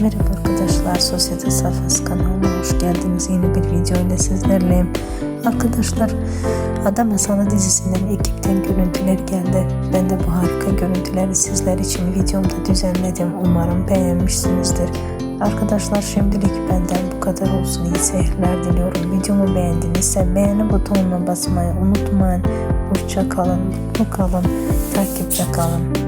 Merhaba arkadaşlar, Sosyete Sayfası kanalına hoş geldiniz. Yeni bir video ile sizlerleyim. Arkadaşlar, Adam Masalı dizisinden ekipten görüntüler geldi. Ben de bu harika görüntüleri sizler için videomda düzenledim. Umarım beğenmişsinizdir. Arkadaşlar şimdilik benden bu kadar olsun. İyi seyirler diliyorum. Videomu beğendinizse beğeni butonuna basmayı unutmayın. Hoşça kalın, mutlu kalın, takipte kalın.